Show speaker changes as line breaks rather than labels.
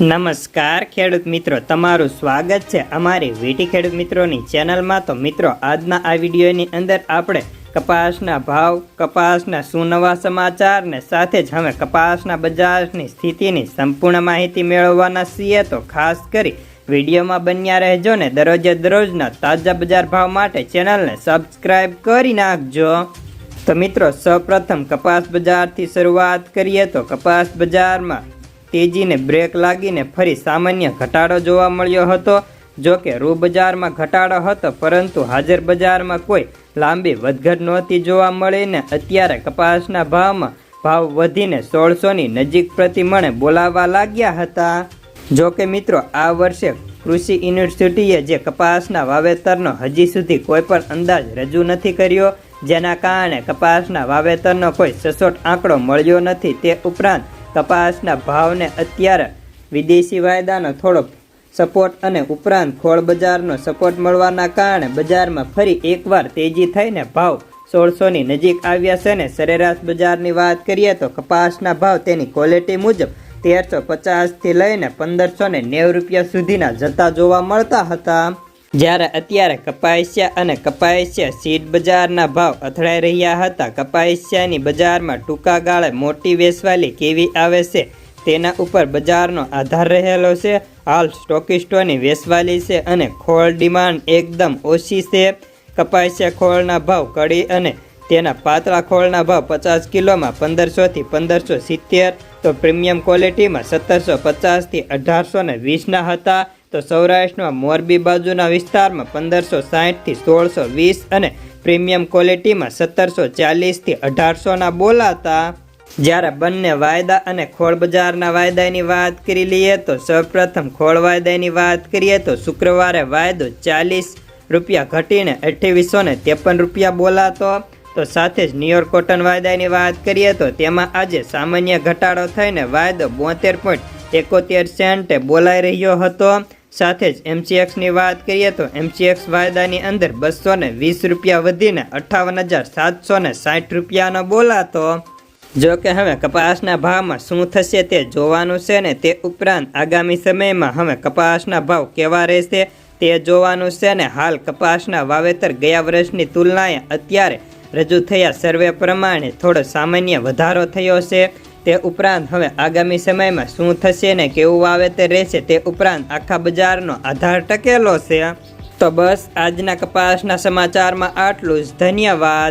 નમસ્કાર ખેડૂત મિત્રો, તમારું સ્વાગત છે અમારી વીટી ખેડૂત મિત્રોની ચેનલમાં. તો મિત્રો, આજના આ વિડીયોની અંદર આપણે કપાસના ભાવ, કપાસના શું નવા સમાચાર ને સાથે જ હવે કપાસના બજારની સ્થિતિની સંપૂર્ણ માહિતી મેળવવાના છીએ. તો ખાસ કરી વિડીયોમાં બન્યા રહેજો ને દરરોજે દરરોજના તાજા બજાર ભાવ માટે ચેનલને સબસ્ક્રાઈબ કરી નાખજો. તો મિત્રો, સૌપ્રથમ કપાસ બજારથી શરૂઆત કરીએ. તો કપાસ બજારમાં તેજીને બ્રેક લાગીને ફરી સામાન્ય ઘટાડો જોવા મળ્યો હતો. જો કે રૂ બજારમાં ઘટાડો હતો, પરંતુ હાજર બજારમાં કોઈ લાંબી વધઘટ નહોતી જોવા મળીને અત્યારે કપાસના ભાવમાં ભાવ વધીને સોળસોની નજીક પ્રતિ મણે બોલાવા લાગ્યા હતા. જો કે મિત્રો, આ વર્ષે કૃષિ યુનિવર્સિટીએ જે કપાસના વાવેતરનો હજી સુધી કોઈ પણ અંદાજ રજૂ નથી કર્યો, જેના કારણે કપાસના વાવેતરનો કોઈ સચોટ આંકડો મળ્યો નથી, તે ઉપરાંત કપાસના ભાવને અત્યારે વિદેશી વાયદાનો થોડો સપોર્ટ અને ઉપરાંત ખોળ બજારનો સપોર્ટ મળવાના કારણે બજારમાં ફરી એકવાર તેજી થઈને ભાવ સોળસોની નજીક આવ્યા છે ને સરેરાશ બજારની વાત કરીએ તો કપાસના ભાવ તેની ક્વોલિટી મુજબ તેરસો પચાસથી લઈને પંદરસો ને નેવું રૂપિયા સુધીના જતા જોવા મળતા હતા. જ્યારે અત્યારે કપાસિયા અને કપાસિયા સીડ બજારના ભાવ અથડાઈ રહ્યા હતા, કપાસિયાની બજારમાં ટૂંકા ગાળે મોટી વેચવાલી કેવી આવે છે તેના ઉપર બજારનો આધાર રહેલો છે. હાલ સ્ટોકિસ્ટોની વેચવાલી છે અને ખોળ ડિમાન્ડ એકદમ ઓછી છે. કપાસિયા ખોળના ભાવ કડી અને તેના પાતળા ખોળના ભાવ પચાસ કિલોમાં પંદરસોથી પંદરસો સિત્તેર, તો પ્રીમિયમ ક્વોલિટીમાં સત્તરસો પચાસથી અઢારસો ને વીસના હતા. તો સૌરાષ્ટ્રમાં મોરબી બાજુના વિસ્તારમાં પંદરસો સાહીઠથી સોળસો વીસ અને પ્રીમિયમ ક્વોલિટીમાં સત્તરસો ચાલીસથી અઢારસોના બોલાતા જ્યારે બંને વાયદા અને ખોળ બજારના વાયદાની વાત કરી લઈએ તો સૌપ્રથમ ખોળ વાયદાની વાત કરીએ તો શુક્રવારે વાયદો ચાલીસ રૂપિયા ઘટીને અઠ્યાવીસો ને ત્રેપન રૂપિયા બોલાતો. તો સાથે જ ન્યુયોર્ક કોટન વાયદાની વાત કરીએ તો તેમાં આજે સામાન્ય ઘટાડો થઈને વાયદો બોતેર પોઈન્ટ એકોતેર સેન્ટે બોલાઈ રહ્યો હતો. સાથે જ એમસીએક્સની વાત કરીએ તો એમસીએક્સ વાયદાની અંદર બસો ને વીસ રૂપિયા વધીને અઠ્ઠાવન હજાર સાતસો ને સાઠ રૂપિયાનો બોલાતો. જો કે હવે કપાસના ભાવમાં શું થશે તે જોવાનું છે ને તે ઉપરાંત આગામી સમયમાં હવે કપાસના ભાવ કેવા રહેશે તે જોવાનું છે ને હાલ કપાસના વાવેતર ગયા વર્ષની તુલનાએ અત્યારે રજૂ થયા સર્વે પ્રમાણે થોડો સામાન્ય વધારો થયો છે. તે ઉપરાંત હવે આગામી સમયમાં શું થશે ને કેવું વાવેતર રહેશે તે ઉપરાંત આખા બજારનો આધાર ટકેલો છે. તો બસ આજના કપાસના સમાચારમાં આટલું જ. ધન્યવાદ.